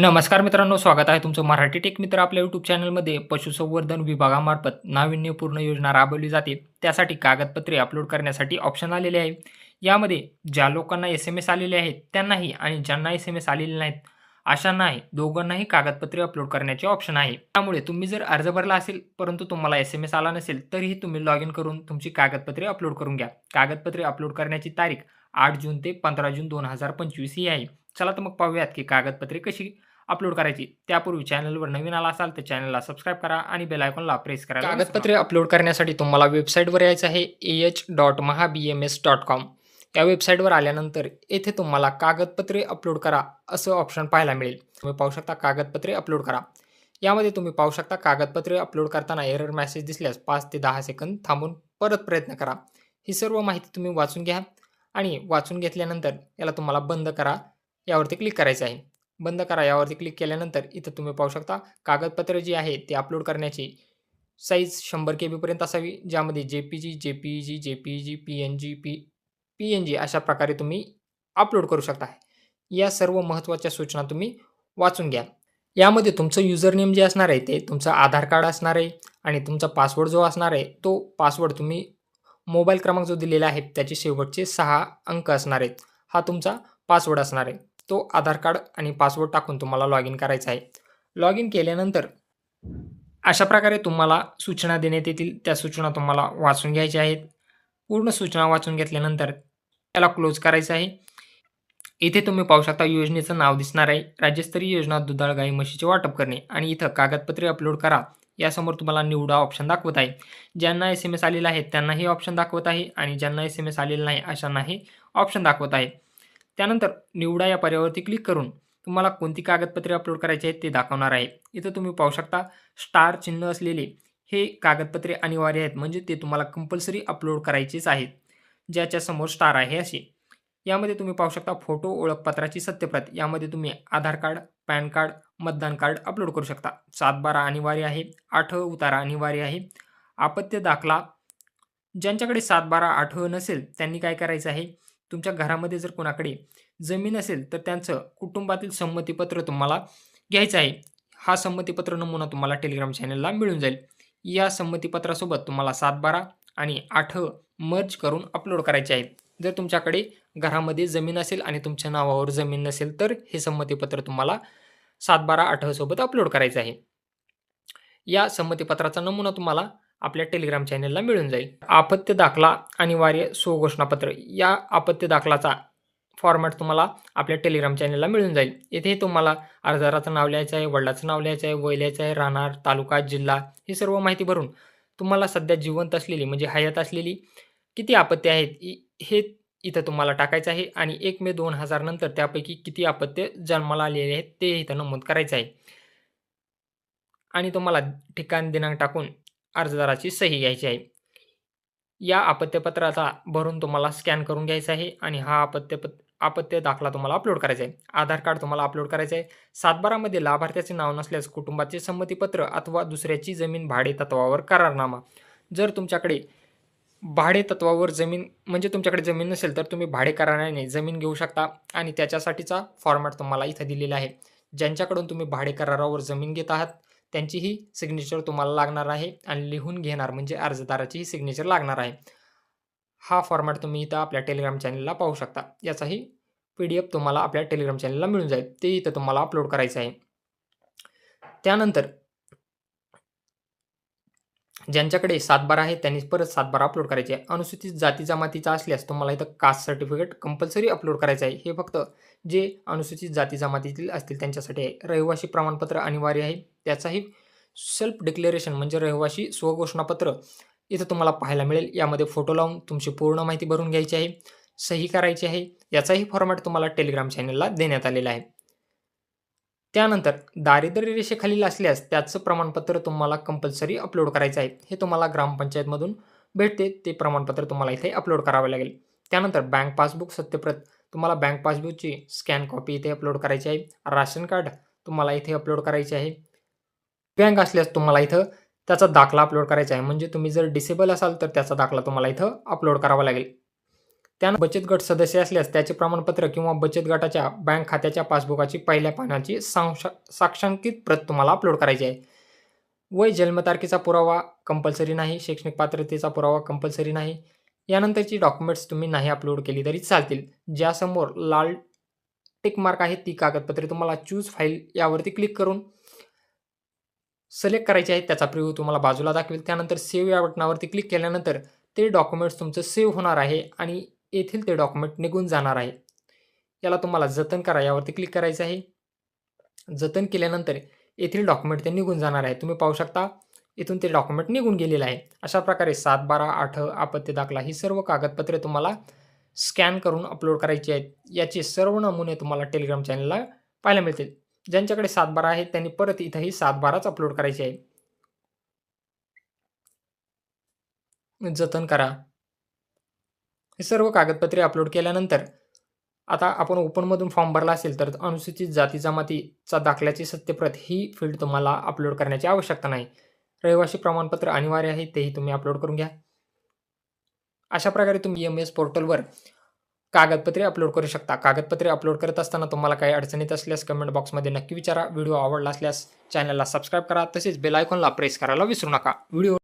नमस्कार मित्रांनो स्वागत आहे तुमचं मराठी टेक मित्र आपल्या यूट्यूब चॅनलमध्ये पशुसंवर्धन विभागामार्फत नाविन्यपूर्ण योजना राबवली जाते. त्यासाठी कागदपत्रे अपलोड करण्यासाठी ऑप्शन आलेले आहे. यामध्ये ज्या लोकांना एस एम एस आलेले आहेत त्यांनाही आणि ज्यांना एस एम एस आलेले नाहीत अशांनाही दोघांनाही कागदपत्रे अपलोड करण्याचे ऑप्शन आहे. त्यामुळे तुम्ही जर अर्ज भरला असेल परंतु तुम्हाला एस एम एस आला नसेल तरीही तुम्ही लॉग इन करून तुमची कागदपत्रे अपलोड करून घ्या. कागदपत्रे अपलोड करण्याची तारीख आठ जून ते पंधरा जून दोन हजार पंचवीस ही आहे. चला तर मग पाहूयात की कागदपत्रे कशी अपलोड करायची. त्यापूर्वी चॅनलवर नवीन आला असाल तर चॅनलला सबस्क्राईब करा आणि बेल आयकॉनला प्रेस करा कागदपत्रे अपलोड करण्यासाठी तुम्हाला वेबसाईटवर यायचं आहे A H dot Maha B M S dot com या वेबसाईटवर आल्यानंतर येथे तुम्हाला कागदपत्रे अपलोड करा असं ऑप्शन पाहायला मिळेल. तुम्ही पाहू शकता कागदपत्रे अपलोड करा. यामध्ये तुम्ही पाहू शकता कागदपत्रे अपलोड करताना एरर मेसेज दिसल्यास पाच ते दहा सेकंद थांबून परत प्रयत्न करा. ही सर्व माहिती तुम्ही वाचून घ्या आणि वाचून घेतल्यानंतर याला तुम्हाला बंद करा. यावरती क्लिक करायचं आहे. बंद करा. यावरती क्लिक केल्यानंतर इथं तुम्ही पाहू शकता कागदपत्र जी आहे ते अपलोड करण्याची साईज शंभर के बीपर्यंत असावी. ज्यामध्ये जे पी जी J P G J P G P N G P P N G अशा प्रकारे तुम्ही अपलोड करू शकता. या सर्व महत्त्वाच्या सूचना तुम्ही वाचून घ्या. यामध्ये तुमचं युजर नेम जे असणार आहे ते तुमचं आधार कार्ड असणार आहे आणि तुमचा पासवर्ड जो असणार आहे तो पासवर्ड तुम्ही मोबाईल क्रमांक जो दिलेला आहे त्याचे शेवटचे सहा अंक असणार आहेत. हा तुमचा पासवर्ड असणार आहे. तो आधार कार्ड आणि पासवर्ड टाकून तुम्हाला लॉग इन करायचा आहे. लॉग इन केल्यानंतर अशा प्रकारे तुम्हाला सूचना देण्यात येतील. त्या सूचना तुम्हाला वाचून घ्यायच्या आहेत. पूर्ण सूचना वाचून घेतल्यानंतर त्याला क्लोज करायचं आहे. इथे तुम्ही पाहू शकता योजनेचं नाव दिसणार आहे. राज्यस्तरीय योजना दुधाळ गाई म्हशीचे वाटप करणे आणि इथं कागदपत्रे अपलोड करा. यासमोर तुम्हाला निवडा ऑप्शन दाखवत आहे. ज्यांना एस एम एस आलेला आहे त्यांना हे ऑप्शन दाखवत आहे आणि ज्यांना एस एम एस आलेलं नाही अशांना हे ऑप्शन दाखवत आहे. त्यानंतर निवडा या पर्यावरती क्लिक करून तुम्हाला कोणती कागदपत्रे अपलोड करायची आहेत ते दाखवणार आहे. इथं तुम्ही पाहू शकता स्टार चिन्ह असलेले हे कागदपत्रे अनिवार्य आहेत. म्हणजे ते तुम्हाला कंपल्सरी अपलोड करायचेच आहेत. ज्याच्या समोर स्टार आहे असे. यामध्ये तुम्ही पाहू शकता फोटो ओळखपत्राची सत्यप्रत. यामध्ये तुम्ही आधार कार्ड पॅन कार्ड मतदान कार्ड अपलोड करू शकता. सात बारा अनिवार्य आहे. आठ उतारा अनिवार्य आहे. आपत्य दाखला. ज्यांच्याकडे सात बारा आठ नसेल त्यांनी काय करायचं आहे? तुमच्या घरामध्ये जर कोणाकडे जमीन असेल तर त्यांचं कुटुंबातील संमतीपत्र तुम्हाला घ्यायचं आहे. हा संमतीपत्र नमुना तुम्हाला टेलिग्राम चॅनलला मिळून जाईल. या संमतीपत्रासोबत तुम्हाला सात बारा आणि आठ मर्ज करून अपलोड करायचे आहेत. जर तुमच्याकडे घरामध्ये जमीन असेल आणि तुमच्या नावावर जमीन नसेल तर हे संमतीपत्र तुम्हाला सात बारा आठसोबत अपलोड करायचं आहे. या संमतीपत्राचा नमुना तुम्हाला आपल्या टेलिग्राम चॅनेलला मिळून जाईल. आपत्य दाखला अनिवार्य स्वघोषणापत्र या आपत्य दाखलाचा फॉर्मॅट तुम्हाला आपल्या टेलिग्राम चॅनलला मिळून जाईल. येथे तुम्हाला अर्जदाराचं नाव लिहायचं आहे वडिलाचं नाव लिहायचं आहे वय लिहायचं आहे राहणार तालुका जिल्हा ही सर्व माहिती भरून तुम्हाला सध्या जिवंत असलेली म्हणजे हयात असलेली किती आपत्ती आहेत हे इथं तुम्हाला टाकायचं आहे आणि एक मे दोन हजार नंतर त्यापैकी किती आपत्य जन्माला आलेले आहेत ते इथं नमूद करायचं आहे. आणि तुम्हाला ठिकाण दिनांक टाकून अर्जदाराची सही घ्यायची आहे. या आपत्यपत्राचा भरून तुम्हाला स्कॅन करून घ्यायचा आहे आणि हा आपत्यपत आपत्य दाखला तुम्हाला अपलोड करायचा आहे. आधार कार्ड तुम्हाला अपलोड करायचं आहे. सातबारामध्ये लाभार्थ्याचे नाव नसल्यास कुटुंबाचे संमतीपत्र अथवा दुसऱ्याची जमीन भाडे तत्वावर करारनामा. जर तुमच्याकडे भाडे तत्वावर जमीन म्हणजे तुमच्याकडे जमीन नसेल तर तुम्ही भाडे कराराने जमीन घेऊ शकता आणि त्याच्यासाठीचा फॉर्मॅट तुम्हाला इथं दिलेला आहे. ज्यांच्याकडून तुम्ही भाडे करारावर जमीन घेत आहात त्यांचीही सिग्नेचर तुम्हाला लागणार आहे आणि लिहून घेणार म्हणजे अर्जदाराचीही सिग्नेचर लागणार आहे. हा फॉर्मॅट तुम्ही इथं आपल्या टेलिग्राम चॅनलला पाहू शकता. याचाही पी डी एफ तुम्हाला आपल्या टेलिग्राम चॅनलला मिळून जाईल. ते इथं तुम्हाला अपलोड करायचं आहे. त्यानंतर ज्यांच्याकडे सातबारा आहे त्यांनी परत सातबारा अपलोड करायचे आहे. अनुसूचित जाती जमातीचा असल्यास तुम्हाला इथं कास्ट सर्टिफिकेट कंपल्सरी अपलोड करायचं आहे. हे फक्त जे अनुसूचित जाती जमातीतील असतील त्यांच्यासाठी आहे. रहिवासी प्रमाणपत्र अनिवार्य आहे. त्याचाही सेल्फ डिक्लेरेशन म्हणजे रहिवाशी स्वघोषणापत्र इथं तुम्हाला पाहायला मिळेल. यामध्ये फोटो लावून तुमची पूर्ण माहिती भरून घ्यायची आहे. सही करायची आहे. याचाही फॉर्मॅट तुम्हाला टेलिग्राम चॅनलला देण्यात आलेला आहे. त्यानंतर दारिद्र्य रेषेखालील असल्यास त्याचं प्रमाणपत्र तुम्हाला कंपल्सरी अपलोड करायचं आहे. हे तुम्हाला ग्रामपंचायतमधून भेटते. ते प्रमाणपत्र तुम्हाला इथे अपलोड करावे लागेल. त्यानंतर बँक पासबुक सत्यप्रत तुम्हाला बँक पासबुकची स्कॅन कॉपी इथे अपलोड करायची आहे. राशन कार्ड तुम्हाला इथे अपलोड करायचे आहे. बँक असल्यास तुम्हाला इथं त्याचा दाखला अपलोड करायचा आहे. म्हणजे तुम्ही जर डिसेबल असाल तर त्याचा दाखला तुम्हाला इथं अपलोड करावा लागेल. त्यानं बचत गट सदस्य असल्यास त्याचे प्रमाणपत्र किंवा बचत गटाच्या बँक खात्याच्या पासबुकाची पहिल्या पानाची सांशा साक्षांकित प्रत तुम्हाला अपलोड करायची आहे. वय जन्मतारखेचा पुरावा कंपल्सरी नाही शैक्षणिक पात्रतेचा पुरावा कंपल्सरी नाही. यानंतरची डॉक्युमेंट्स तुम्ही नाही अपलोड केली तरी चालतील. ज्यासमोर लाल टिक मार्क आहे ती कागदपत्रे तुम्हाला चूज फाईल यावरती क्लिक करून सिलेक्ट करायचे आहेत त्याचा प्रिव्ह्यू तुम्हाला बाजूला दाखवेल. त्यानंतर सेव्ह या बटनावरती क्लिक केल्यानंतर ते डॉक्युमेंट्स तुमचं सेव्ह होणार आहे आणि येथील ते डॉक्युमेंट निघून जाणार आहे. याला तुम्हाला जतन करा यावरती क्लिक करायचं आहे. जतन केल्यानंतर येथील डॉक्युमेंट ते निघून जाणार आहे. तुम्ही पाहू शकता इथून ते डॉक्युमेंट निघून गेलेलं आहे. अशा प्रकारे सात बारा आठ आपत्ती दाखला ही सर्व कागदपत्रे तुम्हाला स्कॅन करून अपलोड करायची आहेत. याचे सर्व नमुने तुम्हाला टेलिग्राम चॅनलला पाहायला मिळतील. ज्यांच्याकडे सातबारा आहे त्यांनी परत इथंही सातबाराच अपलोड करायची आहे. जतन करा. हे सर्व कागदपत्रे अपलोड केल्यानंतर आता आपण ओपनमधून फॉर्म भरला असेल तर अनुसूचित जाती जमातीचा दाखल्याची सत्यप्रत ही फील्ड तुम्हाला अपलोड करण्याची आवश्यकता नाही. रहिवासी प्रमाणपत्र अनिवार्य आहे तेही तुम्ही अपलोड करून घ्या. अशा प्रकारे तुम्ही एम एस पोर्टलवर कागदपत्रे अपलोड करू शकता. कागदपत्रे अपलोड करत असताना तुम्हाला काही अडचणीत असल्यास कमेंट बॉक्समध्ये नक्की विचारा. व्हिडिओ आवडला असल्यास चॅनलला सबस्क्राईब करा. तसेच बेल आयकॉनला प्रेस करायला विसरू नका. व्हिडिओ